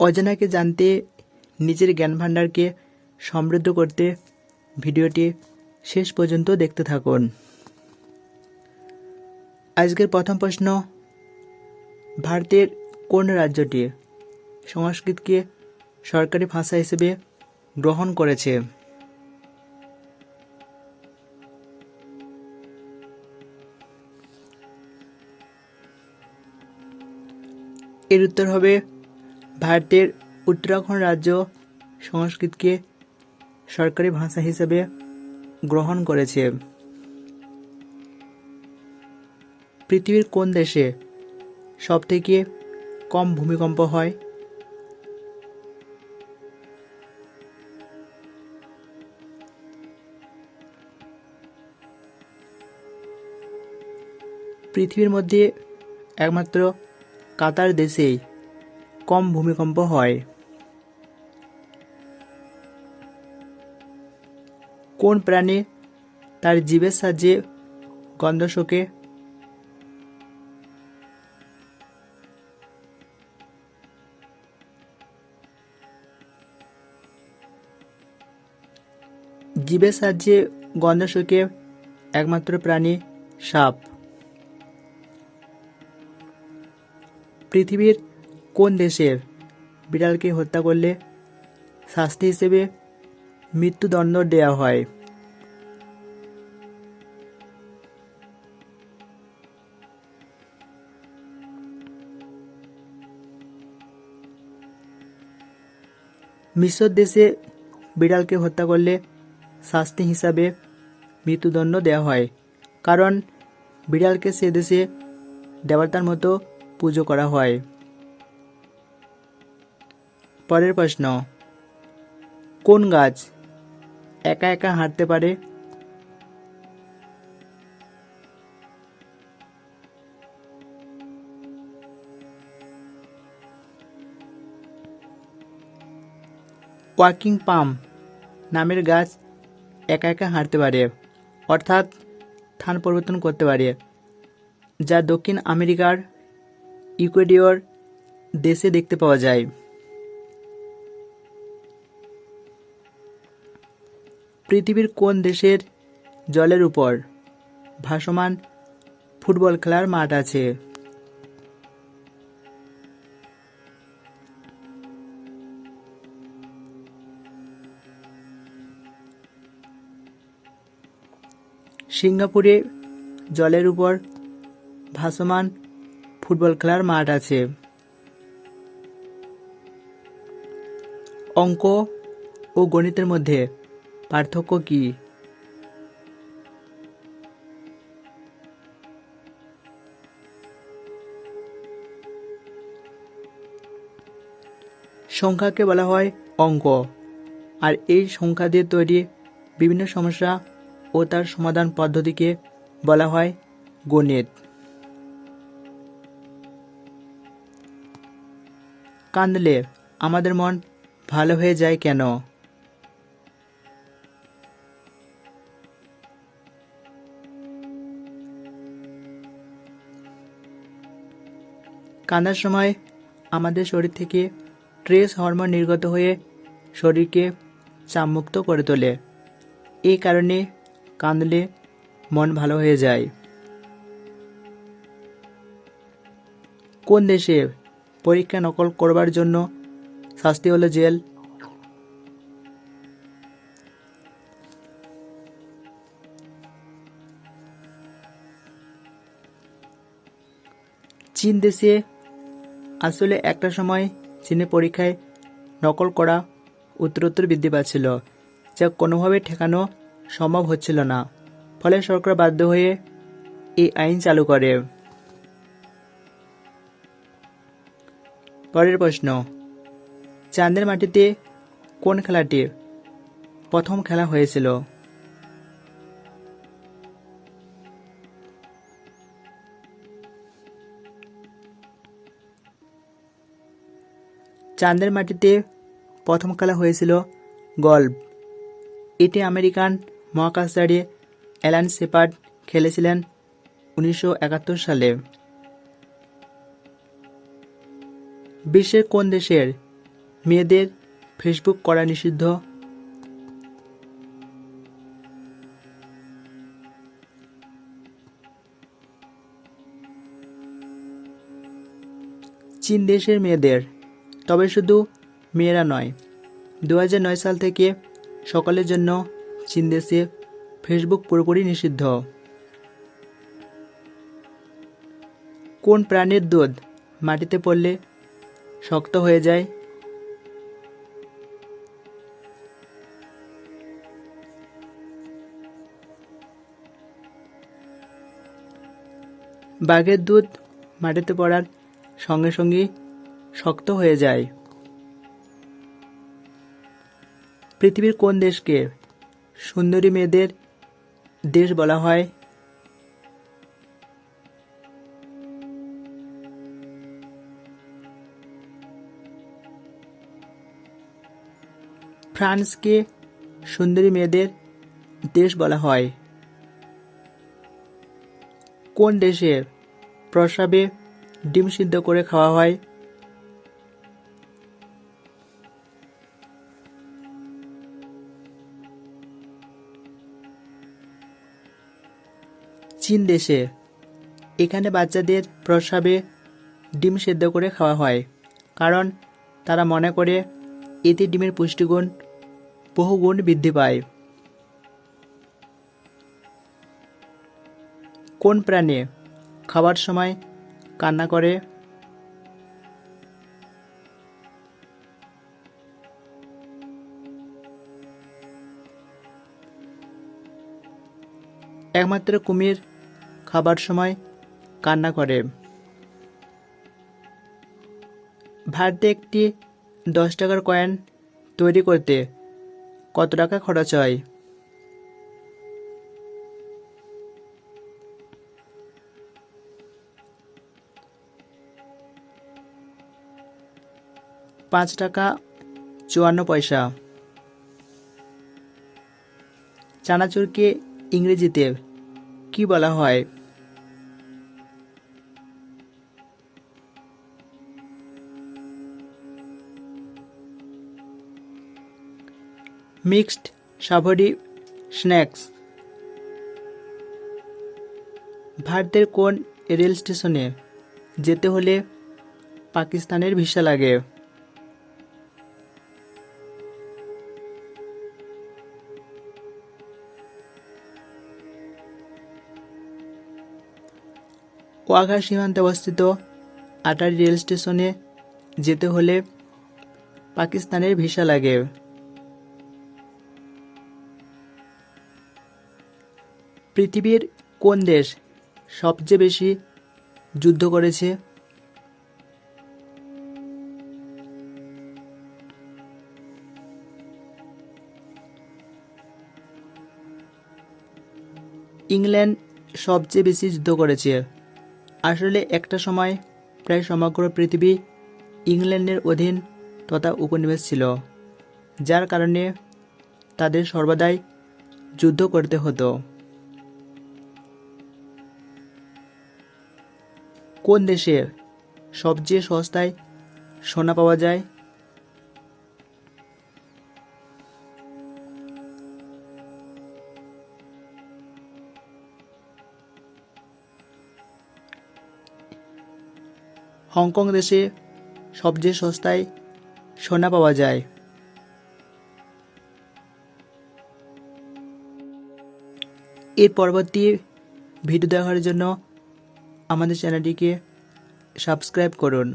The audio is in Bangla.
অজানাকে জানতে, নিজের জ্ঞান ভাণ্ডারকে সমৃদ্ধ করতে ভিডিওটি শেষ পর্যন্ত দেখতে থাকুন। আজকের প্রথম প্রশ্ন, ভারতের কোন রাজ্যটি সংস্কৃতকে সরকারি ভাষা হিসেবে গ্রহণ করেছে? এর উত্তর হবে ভারতের উত্তরাখণ্ড রাজ্য সংস্কৃতকে সরকারি ভাষা হিসেবে গ্রহণ করেছে। পৃথিবীর কোন দেশে সবথেকে কম ভূমিকম্প হয়? পৃথিবীর মধ্যে একমাত্র কাতার দেশেই কম ভূমিকম্প হয়। কোন প্রাণী তার জীবের সাহায্যে গন্ধ শোকে? জীবের সাহায্যে গন্ধ শোকে একমাত্র প্রাণী সাপ। পৃথিবীর কোন দেশের? বিড়ালকে হত্যা করলে শাস্তি হিসেবে মৃত্যুদণ্ড দেওয়া হয়। মিশর দেশে বিড়ালকে হত্যা করলে শাস্তি হিসাবে মৃত্যুদণ্ড দেওয়া হয়, কারণ বিড়ালকে সে দেশে দেবতার মতো পুজো করা হয়। পরের প্রশ্ন। কোন গাছ একা একা হাঁটতে পারে? ওয়াকিং পাম নামের গাছ একা একা হাঁটতে পারে, অর্থাৎ স্থান পরিবর্তন করতে পারে, যা দক্ষিণ আমেরিকার ইকুয়েডিওর দেশে দেখতে পাওয়া যায়। পৃথিবীর কোন দেশের জলের উপর ভাসমান ফুটবল খেলার মাঠ আছে? সিঙ্গাপুরে জলের উপর ভাসমান ফুটবল খেলার মাঠ আছে। অঙ্ক ও গণিতের মধ্যে পার্থক্য কি? সংখ্যাকে বলা হয় অঙ্ক। আর এই সংখ্যা দিয়ে তৈরি বিভিন্ন সমস্যা ও তার সমাধান পদ্ধতিকে বলা হয় গণিত। কাঁদলে আমাদের মন ভালো হয়ে যায় কেন? কান্নার সময় আমাদের শরীর থেকে ট্রেস হরমোন নির্গত হয়ে শরীরকে চাপমুক্ত করে তোলে। এই কারণে কাঁদলে মন ভালো হয়ে যায়। কোন দেশে পরীক্ষা নকল করবার জন্য শাস্তি হলো জেল? চীন দেশে আসলে একটা সময় চীনে পরীক্ষায় নকল করা উত্তরোত্তর বৃদ্ধি পাচ্ছিল, যা কোনোভাবে ঠেকানো সম্ভব হচ্ছিল না। ফলে সরকার বাধ্য হয়ে এই আইন চালু করে। পরের প্রশ্ন, চাঁদের মাটিতে কোন খেলাটি প্রথম খেলা হয়েছিল? চাঁদের মাটিতে প্রথম খেলা হয়েছিল গল্ফ। এটি আমেরিকান মহাকাশচারী অ্যালান সেপার্ড খেলেছিলেন উনিশশো একাত্তর সালে। বিশ্বের কোন দেশের মেয়েদের ফেসবুক করা নিষিদ্ধ? চীন দেশের মেয়েদের তবে শুধু মেয়েরা নয়। দু সাল থেকে সকলের জন্য চীন দেশে ফেসবুক পুরোপুরি নিষিদ্ধ। কোন প্রাণীর দুধ মাটিতে পড়লে শক্ত হয়ে যায়? বাঘের দুধ মাটিতে পড়ার সঙ্গে সঙ্গে শক্ত হয়ে যায়। পৃথিবীর কোন দেশকে সুন্দরী মেয়েদের দেশ বলা হয়? ফ্রান্সকে সুন্দরী মেয়েদের দেশ বলা হয়। কোন দেশে প্রস্রাবে ডিম সিদ্ধ করে খাওয়া হয়? চীন দেশে। এখানে বাচ্চাদের প্রস্রাবে ডিম সেদ্ধ করে খাওয়া হয়। কারণ তারা মনে করে এতে ডিমের পুষ্টিগুণ, বহুগুণ বৃদ্ধি পায়। কোন প্রাণী খাবার সময় কান্না করে? একমাত্র কুমির খাবার সময় কান্না করে। ভারতে একটি দশ টাকার কয়েন তৈরি করতে কত টাকা খরচ হয়? পাঁচ টাকা চুয়ান্ন পয়সা। চানাচুরকে ইংরেজিতে কি বলা হয়? Mixed savoury snacks. ভারতের কোন রেল স্টেশনে যেতে হলে পাকিস্তানের ভিসা লাগে? ওয়াঘা সীমান্তে অবস্থিত আটারি রেল স্টেশনে যেতে হলে পাকিস্তানের ভিসা লাগে। পৃথিবীর কোন দেশ সবচেয়ে বেশি যুদ্ধ করেছে? ইংল্যান্ড সবচেয়ে বেশি যুদ্ধ করেছে। আসলে একটা সময় প্রায় সমগ্র পৃথিবী ইংল্যান্ডের অধীন তথা উপনিবেশ ছিল, যার কারণে তাদের সর্বদাই যুদ্ধ করতে হতো। কোন দেশে সবচেয়ে সস্তায় সোনা পাওয়া যায়? হংকং দেশে সবচেয়ে সস্তায় সোনা পাওয়া যায়। এর পরবর্তী ভিডিও দেখার জন্য আমাদের চ্যানেলটিকে সাবস্ক্রাইব করুন।